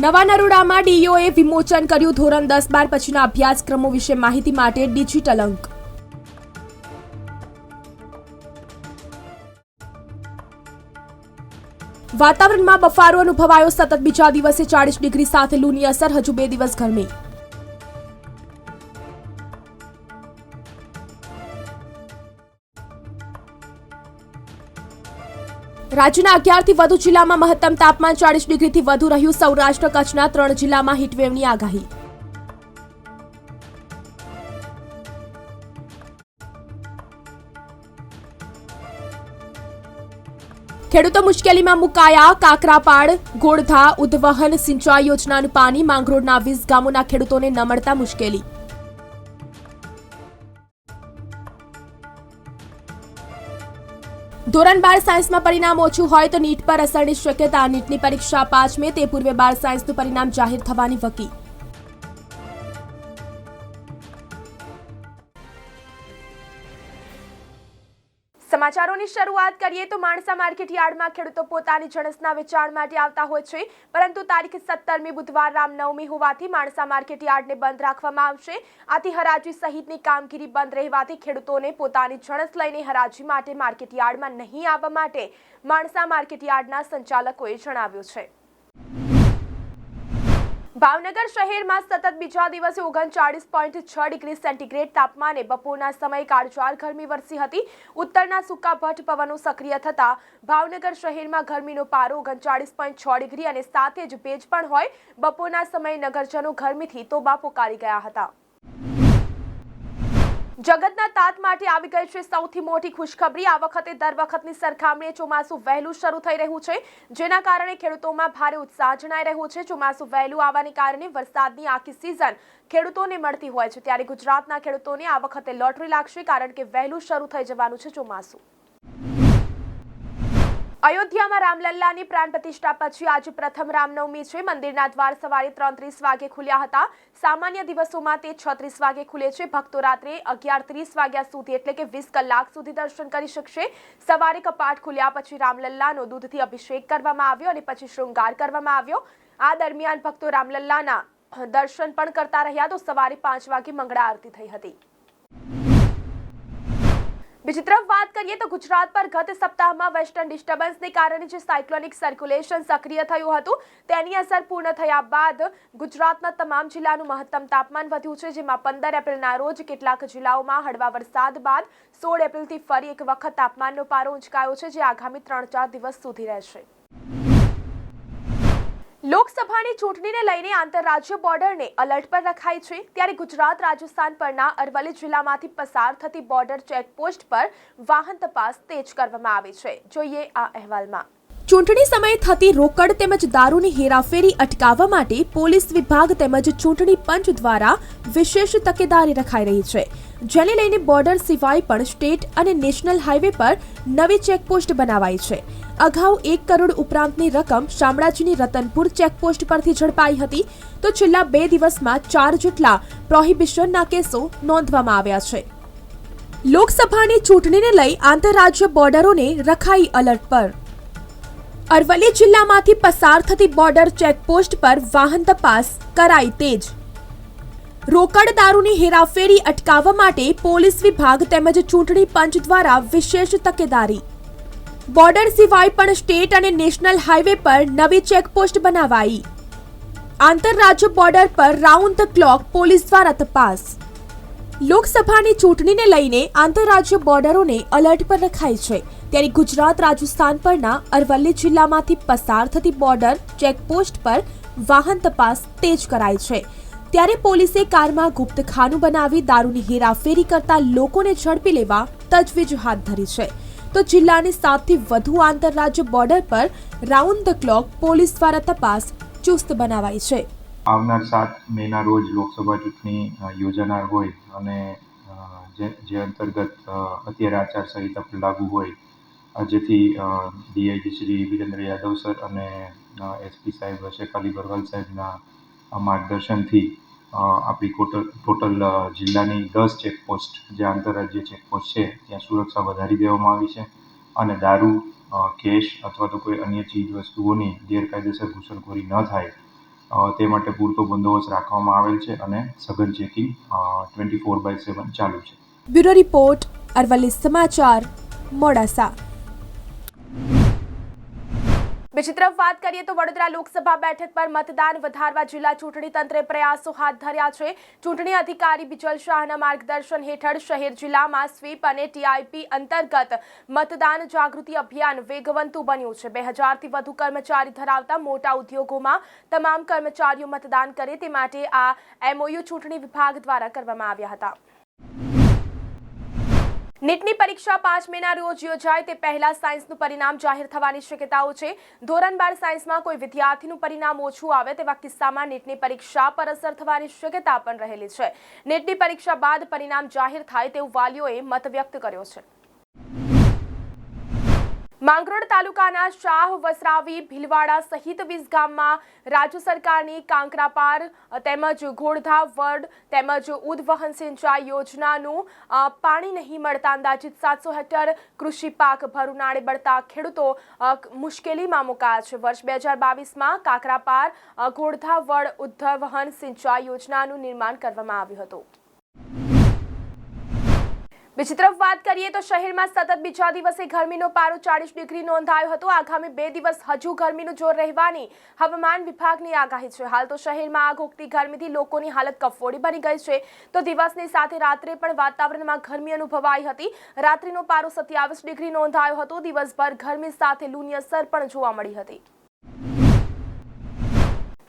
નવા નરોડામાં ડીઓએ વિમોચન કર્યું ધોરણ દસ બાર પછીના અભ્યાસક્રમો વિશે માહિતી માટે ડિજિટલ અંક. વાતાવરણમાં બફારો અનુભવાયો સતત બીજા દિવસે ચાળીસ ડિગ્રી સાથે લૂની અસર, હજુ બે દિવસ ગરમી. રાજ્યના અગિયારથી વધુ જિલ્લામાં મહત્તમ તાપમાન ચાલીસ ડિગ્રીથી વધુ રહ્યું. સૌરાષ્ટ્ર, કચ્છના ત્રણ જિલ્લામાં હીટવેવની આગાહી. ખેડૂતો મુશ્કેલીમાં મુકાયા. કાકરાપાડ ગોળધા ઉદ્વહન, સિંચાઈ યોજનાનું પાણી માંગરોળના વીસ ગામોના ખેડૂતોને ન મળતા મુશ્કેલી. ધોરણ બાર સાયન્સમાં પરિણામ ઓછું હોય તો નીટ પર અસરની શક્યતા, નીટની પરીક્ષા પાંચ મે તે પૂર્વે બાર સાયન્સનું પરિણામ જાહેર થવાની વકી. સમાચારોની શરૂઆત કરીએ તો માણસા માર્કેટ યાર્ડમાં ખેડૂતો પોતાની જણસના વેચાણ માટે આવતા હોય છે. પરંતુ તારીખ સત્તરમી બુધવાર રામનવમી હોવાથી માણસા માર્કેટ યાર્ડને બંધ રાખવામાં આવશે. આથી હરાજી સહિતની કામગીરી બંધ રહેવાથી ખેડૂતોને પોતાની જણસ લઈને હરાજી માટે માર્કેટ યાર્ડમાં નહીં આવવા માટે માણસા માર્કેટ યાર્ડના સંચાલકોએ જણાવ્યું છે. ભાવનગર શહેરમાં સતત બીજા દિવસે ઓગણચાળીસ પોઈન્ટ છ ડિગ્રી સેન્ટીગ્રેડ તાપમાને બપોરના સમયે કાળઝાળ ગરમી વરસી હતી. ઉત્તરના સૂકા ભટ્ટ પવનો સક્રિય થતા ભાવનગર શહેરમાં ગરમીનો પારો ઓગણચાળીસ પોઈન્ટ છ ડિગ્રી અને સાથે જ ભેજ પણ હોય. બપોરના સમયે નગરજનો ગરમીથી તોબા પોકારી ગયા હતા. જગતના તાત માટે આવી ગઈ છે. સૌથી મોટી ખુશખબરી આ વખતે દર વખતની સરખામણીએ ચોમાસું વહેલું શરૂ થઈ રહ્યું છે. જેના કારણે ખેડૂતોમાં ભારે ઉત્સાહ જણાઈ રહ્યો છે. ચોમાસું વહેલું આવવાને કારણે વરસાદની આખી સિઝન ખેડૂતોને મળતી હોય છે. ત્યારે ગુજરાતના ખેડૂતોને આ વખતે લોટરી લાગશે કારણ કે વહેલું શરૂ થઈ જવાનું છે ચોમાસું. અયોધ્યામાં રામલલ્લાની પ્રાણ પ્રતિષ્ઠા પછી આજે પ્રથમ રામનવમી છે. મંદિરના દ્વાર સવારે ત્રણ વાગે ખુલ્યા હતા. સામાન્ય દિવસોમાં તે છત્રીસ વાગે ખુલે છે. ભક્તો રાત્રે અગિયાર ત્રીસ વાગ્યા સુધી એટલે કે વીસ કલાક સુધી દર્શન કરી શકશે. સવારે કપાટ ખુલ્યા પછી રામલલ્લાનો દૂધથી અભિષેક કરવામાં આવ્યો અને પછી શૃંગાર કરવામાં આવ્યો. આ દરમિયાન ભક્તો રામલલ્લાના દર્શન પણ કરતા રહ્યા તો સવારે પાંચ વાગે મંગળા આરતી થઈ હતી. બીજી તરફ વાત કરીએ તો ગુજરાત પર ગત સપ્તાહમાં વેસ્ટર્ન ડિસ્ટર્બન્સને કારણે જે સાયક્લોનિક સર્ક્યુલેશન સક્રિય થયું હતું, તેની અસર પૂર્ણ થયા બાદ ગુજરાતના તમામ જિલ્લાનું મહત્તમ તાપમાન વધ્યું છે, જેમાં પંદર એપ્રિલના રોજ કેટલાક જિલ્લાઓમાં હળવા વરસાદ બાદ સોળ એપ્રિલથી ફરી એક વખત તાપમાનનો પારો ઊંચકાયો છે, જે આગામી ત્રણ ચાર દિવસ સુધી રહેશે. લોકસભાની ચૂંટણીને લઈને આંતરરાજ્ય બોર્ડરને અલર્ટ પર રખાઈ છે. ત્યારે ગુજરાત, રાજસ્થાન પરના અરવલ્લી જિલ્લામાંથી પસાર થતી બોર્ડર ચેકપોસ્ટ પર વાહન તપાસ તેજ કરવામાં આવી છે. જોઈએ આ અહેવાલમાં. ચૂંટણી સમયે થતી રોકડ તેમજ દારૂની હેરાફેરી અટકાવવા માટે પોલીસ વિભાગ તેમજ ચૂંટણી પંચ દ્વારા વિશેષ તકેદારી રખાઈ રહી છે. જેને લઈને બોર્ડર સિવાય પણ સ્ટેટ અને નેશનલ હાઈવે પર નવી ચેકપોસ્ટ બનાવાઈ છે. અગાઉ એક કરોડ ઉપરાંતની રકમ શામળાજીની રતનપુર ચેકપોસ્ટ પરથી ઝડપાઈ હતી. તો છેલ્લા બે દિવસમાં ચાર જેટલા પ્રોહિબિશનના કેસો નોંધવામાં આવ્યા છે. લોકસભાની ચૂંટણીને લઈ આંતરરાજ્ય બોર્ડરોને રખાઈ અલર્ટ પર. અરવલ્લી જિલ્લામાંથી પસાર થતી બોર્ડર ચેકપોસ્ટ પર વાહન તપાસ કરાઈ તેજ. રોકડ દારૂની હેરાફેરી અટકાવવા માટે પોલીસ વિભાગ તેમજ ચૂંટણી પંચ દ્વારા વિશેષ તકેદારી. બોર્ડર સિવાય પણ સ્ટેટ અને નેશનલ હાઈવે પર નવી ચેકપોસ્ટ બનાવાઈ. આંતરરાજ્ય બોર્ડર પર રાઉન્ડ ધ ક્લોક પોલીસ દ્વારા તપાસ. લોકસભાની ચૂંટણીને લઈને આંતરરાજ્ય બોર્ડરોને અલર્ટ પર રખાઈ છે. ત્યારે ગુજરાત, રાજસ્થાન પરના અરવલ્લી જિલ્લામાંથી પસાર થતી બોર્ડર ચેકપોસ્ટ પર વાહન તપાસ તેજ કરાઈ છે. ત્યારે પોલીસે કારમાં ગુપ્ત ખાનું બનાવી દારૂની હેરાફેરી કરતા લોકોને ઝડપી લેવા તજવીજ હાથ ધરી છે. તો જિલ્લાની સાતથી વધુ આંતરરાજ્ય બોર્ડર પર રાઉન્ડ ધ ક્લોક પોલીસ દ્વારા તપાસ ચુસ્ત બનાવાઈ છે. આવનાર સાત મેના રોજ લોકસભા ચૂંટણી યોજાનાર હોય અને જે અંતર્ગત અત્યારે અત્યારે આચારસંહિતા પણ લાગુ હોય જેથી ડીઆઈજી શ્રી વિરેન્દ્ર યાદવ સર અને એસપી સાહેબ શેખાલી બરવાલ સાહેબના માર્ગદર્શનથી આપણી ટોટલ ટોટલ જિલ્લાની દસ ચેકપોસ્ટ, જે આંતરરાજ્ય ચેકપોસ્ટ છે, ત્યાં સુરક્ષા વધારી દેવામાં આવી છે અને દારૂ કેશ અથવા તો કોઈ અન્ય ચીજ વસ્તુઓની ગેરકાયદેસર ઘૂસણખોરી ન થાય તે માટે પૂરતો બંદોબસ્ત રાખવામાં આવેલ છે અને સઘન checking twenty four by seven ચાલુ છે. બ્યુરો રિપોર્ટ, અરવલ્લી સમાચાર, મોડાસા. બીજી તરફ વાત કરીએ તો વડોદરા લોકસભા બેઠક પર મતદાન વધારવા જિલ્લા ચૂંટણી તંત્રે પ્રયાસો હાથ ધર્યા છે. ચૂંટણી અધિકારી બિજલ શાહના માર્ગદર્શન હેઠળ શહેર જિલ્લામાં સ્વીપ અને ટીઆઈપી અંતર્ગત મતદાન જાગૃતિ અભિયાન વેગવંતુ બન્યું છે. બે હજારથી વધુ કર્મચારી ધરાવતા મોટા ઉદ્યોગોમાં તમામ કર્મચારીઓ મતદાન કરે તે માટે આ એમઓયુ ચૂંટણી વિભાગ દ્વારા કરવામાં આવ્યા હતા. નીટની પરીક્ષા પાંચ મેના રોજ યોજાય તે પહેલા સાયન્સનું પરિણામ જાહેર થવાની શક્યતાઓ છે. ધોરણ બાર સાયન્સમાં કોઈ વિદ્યાર્થીનું પરિણામ ઓછું આવે તેવા કિસ્સામાં નીટની પરીક્ષા પર અસર થવાની શક્યતા પણ રહેલી છે. નીટની પરીક્ષા બાદ પરિણામ જાહેર થાય તેવું વાલીઓએ મત વ્યક્ત કર્યો છે. માંગરોળ તાલુકાના શાહ વસરાવી ભીલવાડા સહિત વીસ ગામમાં રાજ્ય સરકારની કાંકરાપાર, તેમજ ઘોડધા વર્ડ તેમજ ઉદવહન સિંચાઈ યોજનાનું પાણી નહીં મળતા અંદાજિત સાતસો હેક્ટર કૃષિ પાક ભરુનાળે બળતા ખેડૂતો મુશ્કેલીમાં મુકાયા છે. વર્ષ બે હજાર બાવીસમાં કાંકરાપાર ઘોડધા વડ ઉદ્ધવહન સિંચાઈ યોજનાનું નિર્માણ કરવામાં આવ્યું હતું. બીજી તરફ વાત કરીએ તો શહેરમાં સતત બીજા દિવસે ગરમીનો પારો ચાળીસ ડિગ્રી નોંધાયો હતો. આગામી બે દિવસ હજુ ગરમીનું જોર રહેવાની હવામાન વિભાગની આગાહી છે. હાલ તો શહેરમાં આગ ઉગતી ગરમીથી લોકોની હાલત કફોડી બની ગઈ છે. તો દિવસની સાથે રાત્રે પણ વાતાવરણમાં ગરમી અનુભવાઈ હતી. રાત્રિનો પારો સત્યાવીસ ડિગ્રી નોંધાયો હતો. દિવસભર ગરમી સાથે લૂની અસર પણ જોવા મળી હતી.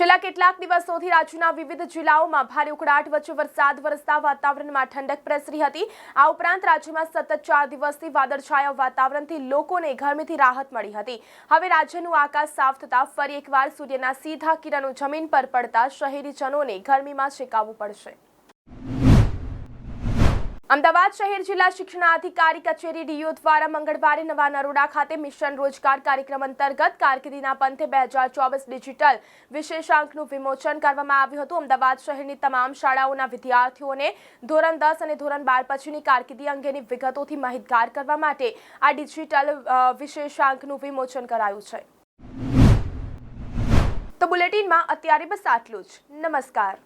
છેલ્લા કેટલાક દિવસોથી રાજ્યના વિવિધ જિલ્લાઓમાં ભારે ઉકળાટ વચ્ચે વરસાદ, વરસતા વાતાવરણમાં ઠંડક પ્રસરી હતી. આ ઉપરાંત રાજ્યમાં સતત ચાર દિવસથી વાદળછાયા વાતાવરણથી લોકોને ગરમીથી રાહત મળી હતી. હવે રાજ્યનું આકાશ સાફ થતા ફરી એકવાર સૂર્યના સીધા કિરણો જમીન પર પડતા શહેરીજનોને ગરમીમાં શેકાવવું પડશે. અમદાવાદ શહેર જિલ્લા શિક્ષણાધિકારી કચેરી ડીઓ દ્વારા મંગળવારે નવા નરોડા ખાતે મિશન રોજગાર કાર્યક્રમ અંતર્ગત કારકિર્દીના પંથે બે હજાર ચોવીસ ડિજિટલ વિશેષાંકનું વિમોચન કરવામાં આવ્યું હતું. અમદાવાદ શહેરની તમામ શાળાઓના વિદ્યાર્થીઓને ધોરણ દસ અને ધોરણ બાર પછીની કારકિર્દી અંગેની વિગતોથી માહિતગાર કરવા માટે આ ડિજિટલ વિશેષાંકનું વિમોચન કરાયું છે. તો બુલેટિનમાં અત્યારે બસ આટલું જ. નમસ્કાર.